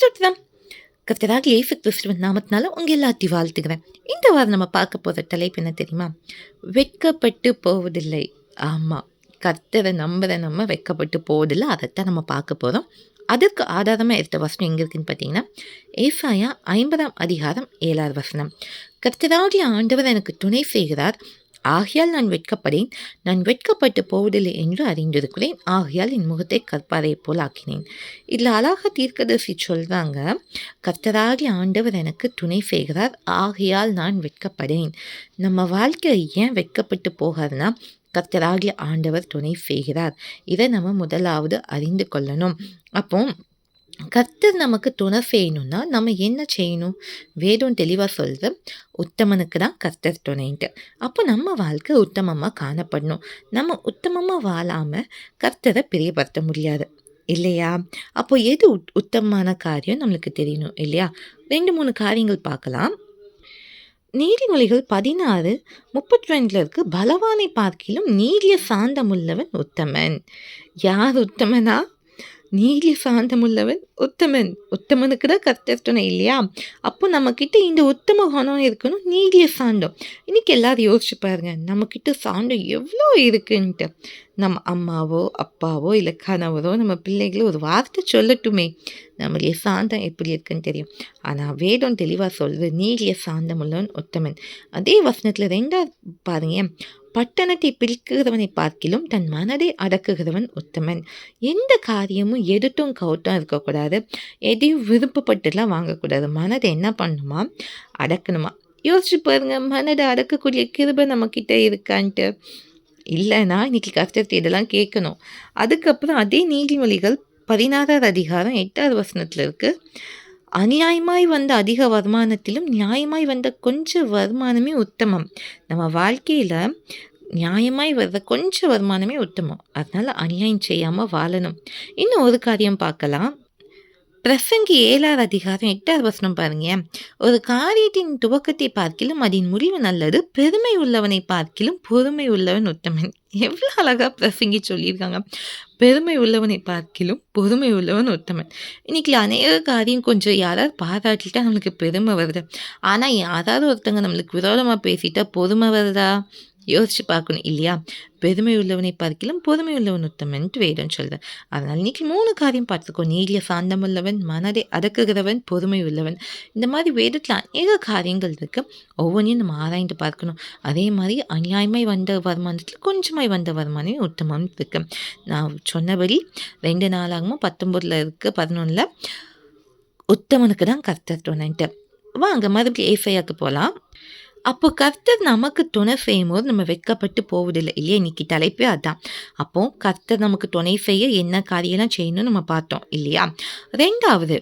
ஸ்தோத்திரம் கர்த்தராக இயேசு கிறிஸ்துவின் நாமத்தினால உங்கள் எல்லாத்தையும் வாழ்த்துக்கிறேன் இந்த வாரம் நம்ம பார்க்க போகிற தலைப்பு என்ன தெரியுமா? வெட்கப்பட்டு போவதில்லை. ஆமாம் கர்த்தரை நம்புற நம்ம வெட்கப்பட்டு போவதில்லை. அதைத்தான் நம்ம பார்க்க போகிறோம் அதற்கு ஆதாரமாக எடுத்த வசனம் எங்கே இருக்குன்னு பார்த்தீங்கன்னா ஏசாயா ஐம்பதாம் அதிகாரம் ஏழாவது வசனம். கர்த்தராகிய ஆண்டவர் எனக்கு துணை செய்கிறார். ஆகையால் நான் வெட்கப்படேன். நான் வெட்கப்பட்டு போவதில்லை என்று அறிந்திருக்கிறேன். ஆகையால் என் முகத்தை கற்பாரை போல் ஆக்கினேன். இதில் அழகாக தீர்க்கதரிசி சொல்கிறாங்க கர்த்தராகி ஆண்டவர் எனக்கு துணை செய்கிறார். ஆகையால் நான் வெட்கப்படேன். நம்ம வாழ்க்கை ஏன் வெட்கப்பட்டு போகாதுன்னா கர்த்தராகிய ஆண்டவர் துணை செய்கிறார். இதை நம்ம முதலாவது அறிந்து கொள்ளணும். அப்போ கர்த்தர் நமக்கு துணை செய்யணும்னா நம்ம என்ன செய்யணும்? வேதம் தெளிவாக சொல்கிற உத்தமனுக்கு தான் கர்த்தர் துணைன்ட்டு. அப்போ நம்ம வாழ்க்கை உத்தமமாக காணப்படணும். நம்ம உத்தமமாக வாழாமல் கர்த்தரை பிரியப்படுத்த முடியாது. இல்லையா? அப்போ எது உத் உத்தமமான காரியம் நம்மளுக்கு தெரியணும் இல்லையா? ரெண்டு மூணு காரியங்கள் பார்க்கலாம். நீதிமொழிகள் பதினாறு முப்பத்தி ரெண்டில் இருக்கு பலவானை பார்க்கிலும் நீடிய சாந்தமுள்ளவன் உத்தமன். யார் உத்தமனா? நீடிய சாந்தமுள்ளவன் உத்தமன். உத்தமனுக்கு தான் கர்த்தர் துணை இல்லையா? அப்போ நம்மக்கிட்ட இந்த உத்தம குணம் இருக்கணும் நீடிய சாந்தம். இன்றைக்கி எல்லோரும் யோசிச்சு பாருங்க நம்மக்கிட்ட சாந்தம் எவ்வளோ இருக்குன்ட்டு. நம்ம அம்மாவோ அப்பாவோ இல்லை கணவரோ நம்ம பிள்ளைகளோ ஒரு வார்த்தை சொல்லட்டுமே. நம்மளுடைய சாந்தம் எப்படி இருக்குன்னு தெரியும். ஆனால் வேதம் தெளிவாக சொல்கிறது நீடிய சாந்தம் உள்ளவன் உத்தமன். அதே வசனத்தில் ரெண்டாவது பாருங்க பட்டணத்தை பிரிக்கிறவனை பார்க்கிலும் தன் மனதை அடக்குகிறவன் உத்தமன். எந்த காரியமும் எடுத்தும் கவுட்டும் இருக்கக்கூடாது. எதையும் விருப்பப்பட்டுலாம் வாங்கக்கூடாது. மனதை என்ன பண்ணுமா? அடக்கணுமா? யோசிச்சு பாருங்க. மனதை அடக்கக்கூடிய கிருபை நம்மக்கிட்ட இருக்கான்ட்டு. இல்லைன்னா இன்னைக்கு கஷ்டத்தை இதெல்லாம் கேட்கணும். அதுக்கப்புறம் அதே நீதிமொழிகள் பதினாறாவது அதிகாரம் எட்டாவது வசனத்தில் இருக்குது அநியாயமாய் வந்த அதிக வருமானத்திலும் நியாயமாய் வந்த கொஞ்சம் வருமானமே உத்தமம். நம்ம வாழ்க்கையில் நியாயமாய் வர்ற கொஞ்சம் வருமானமே உத்தமம். அதனால் அநியாயம் செய்யாமல் வாழணும். இன்னும் ஒரு காரியம் பார்க்கலாம். பிரசங்கி ஏழாவது அதிகாரம் எட்டாவது வசனம் பாருங்க. ஒரு காரியத்தின் துவக்கத்தை பார்க்கிலும் அதன் முடிவு நல்லது பெருமை உள்ளவனை பார்க்கிலும் பொறுமை உள்ளவன் உத்தமன். எவ்வளோ அழகாக பிரசங்கி சொல்லியிருக்காங்க. பெருமை உள்ளவனை பார்க்கிலும் பொறுமை உள்ளவன் உத்தமன். இன்னைக்கு அநேக காரியம் கொஞ்சம் யாராவது பாராட்டிட்டா நம்மளுக்கு பெருமை வருது? ஆனால் யாராவது ஒருத்தங்க நம்மளுக்கு விரோதமாக பேசிட்டா பொறுமை வருதா? யோசிச்சு பார்க்கணும் இல்லையா? பெருமை உள்ளவனை பார்க்கலாம் பொறுமை உள்ளவன் உத்தமன்ட்டு வேதம் சொல்கிறேன் அதனால் இன்னைக்கு மூணு காரியம் பார்த்துக்கோ. நீரிய சாந்தம் உள்ளவன் மனதை அடக்குகிறவன் பொறுமை உள்ளவன். இந்த மாதிரி வேதத்தில் அநேக காரியங்கள் இருக்குது ஒவ்வொன்றையும் நம்ம ஆராய்ந்து பார்க்கணும். அதே மாதிரி அநியாயமாய் வந்த வருமானத்தில் கொஞ்சமாய் வந்த வருமானம் உத்தமம் இருக்கு. நான் சொன்னபடி ரெண்டு நாளாகவும் பத்தொம்பதில் இருக்குது பதினொன்றில் உத்தமனுக்கு தான் கர்த்தர் வாங்க மறுபடியும் ஏஃபையாக்கு போகலாம் அப்போ கர்த்தர் நமக்கு துணை செய்யும்போது நம்ம வெட்கப்பட்டு போவதில்லை. இல்லையா? இன்னைக்கு தலைப்பே அதான். அப்போ கர்த்தர் நமக்கு துணை செய்ய என்ன காரியம்லாம் செய்யணும்னு நம்ம பார்த்தோம். இல்லையா? ரெண்டாவது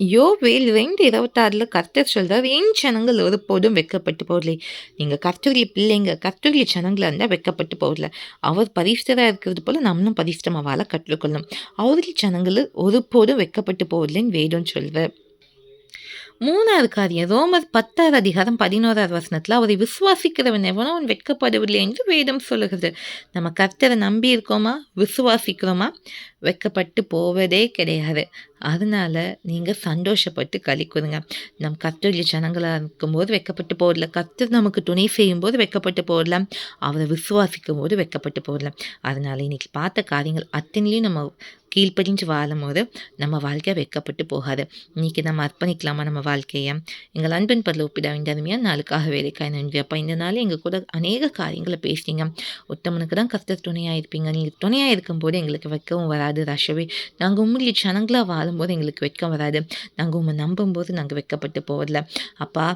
யோவேல் ரெண்டு இருபத்தாறில் கர்த்தர் சொல்கிறார் என் ஜனங்கள் ஒருபோதும் வெக்கப்பட்டு போகலை நீங்கள் கர்த்தரிய பிள்ளைங்க கர்த்தரிய ஜனங்களாக இருந்தால் வெக்கப்பட்டு போகல அவர் பரிசுத்தராக இருக்கிறது போல் நம்மளும் பரிசுத்தமாக வாழ கற்றுக்கொள்ளணும். அவருடைய ஜனங்கள் ஒருபோதும் வெக்கப்பட்டு போகலன்னு வேதம் சொல்வார் மூணாவது காரியம் ரோமர் பத்தாவது அதிகாரம் பதினோராவது வசனத்தில் அவரை விசுவாசிக்கிறவன் எவனோ அவன் வெட்கப்படவில்லை என்று வேதம் சொல்லுகிறது. நம்ம கர்த்தரை நம்பி இருக்கோமா? விசுவாசிக்கிறோமா? வெட்கப்பட்டு போவதே கிடையாது. அதனால நீங்கள் சந்தோஷப்பட்டு களி கொடுங்க. நம் கர்த்தரிய ஜனங்களாக இருக்கும்போது வெக்கப்பட்டு போடல கர்த்தர் நமக்கு துணை செய்யும்போது வெக்கப்பட்டு போடலாம் அவரை விசுவாசிக்கும் போது வெக்கப்பட்டு போடலாம் அதனால் இன்றைக்கி பார்த்த காரியங்கள் அத்தனையும் நம்ம கீழ்ப்படிஞ்சு வாழும் போது நம்ம வாழ்க்கை வைக்கப்பட்டு போகாது. இன்றைக்கி நம்ம அர்ப்பணிக்கலாமா நம்ம வாழ்க்கையை? எங்கள் அன்பின் பரில் ஒப்பிட வேண்டியதுமையாக நாளுக்காக வேலைக்காய் நன்றி. அப்போ இந்த நாள் எங்கள் கூட அநேக காரியங்களை பேசுனீங்க. உத்தமனுக்கு தான் கஷ்ட துணையாக இருப்பீங்க நீங்கள் துணையாக இருக்கும்போது எங்களுக்கு வெக்கவும் வராது. ரஷவே நாங்கள் உங்களுடைய சனங்களாக வாழும்போது எங்களுக்கு வெட்கம் வராது. நாங்கள் உண்மை நம்பும்போது நாங்கள் வெக்கப்பட்டு போவதில்ல. அப்பா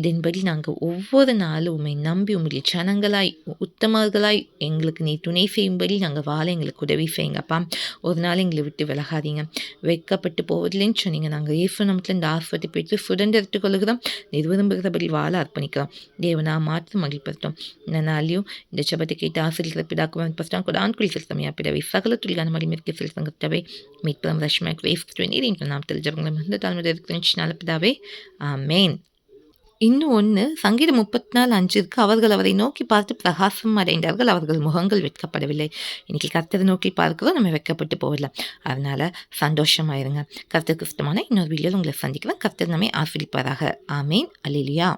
இதன்படி நாங்கள் ஒவ்வொரு நாளும் உண்மை நம்பி உங்களுடைய சனங்களாய் உத்தமர்களாய் எங்களுக்கு நீ துணை செய்யும்படி நாங்கள் வாழ எங்களுக்கு உதவி செய்யுங்கப்பா ஒரு நாள் எங்களை விட்டு விலகாதீங்க. வைக்கப்பட்டு போவதில்லைன்னு சொன்னீங்க. நாங்கள் ஏசு நமத்துல இந்த ஆஸ்வத்தை பெற்று சுதந்திரத்துக் கொள்கிறோம் நிர்விரும்புகிறபடி வாழ அர்ப்பணிக்கிறோம். தேவனா மாற்று மகிழ்ப்படுத்தும். இந்த நாளையும் இந்த சபத்தை கேட்டு ஆசிரியர் பிதாக்குவன் பஸ்டான் கூட ஆண்குள் செலுத்தமையா பிறவை சகல துளிகான மடிமிற்கு செலுத்தங்கத்தவை மீட்புறம் ரஷ்மக் வேஸ்ட் நீர் நாமத்தில் ஜபங்களை வந்து தாழ்மையாக இருக்கிற பிதாவே. ஆமேன். இன்னும் ஒன்று சங்கீதம் 34:5 இருக்கு. அவர்கள் அவரை நோக்கி பார்த்து பிரகாசம் அடைந்தார்கள். அவர்கள் முகங்கள் வெட்கப்படவில்லை. இன்னைக்கு கர்த்தரை நோக்கி பார்க்கிறோம். நம்ம வெட்கப்பட்டு போகல. அதனால் சந்தோஷமாயிருங்க கர்த்தருக்கு இஷ்டமான இன்னொரு வீடியோவில் உங்களை சந்திக்கிறேன். கர்த்தர் நம்மை ஆசீர்வதிப்பாராக. ஆமேன் அலிலியா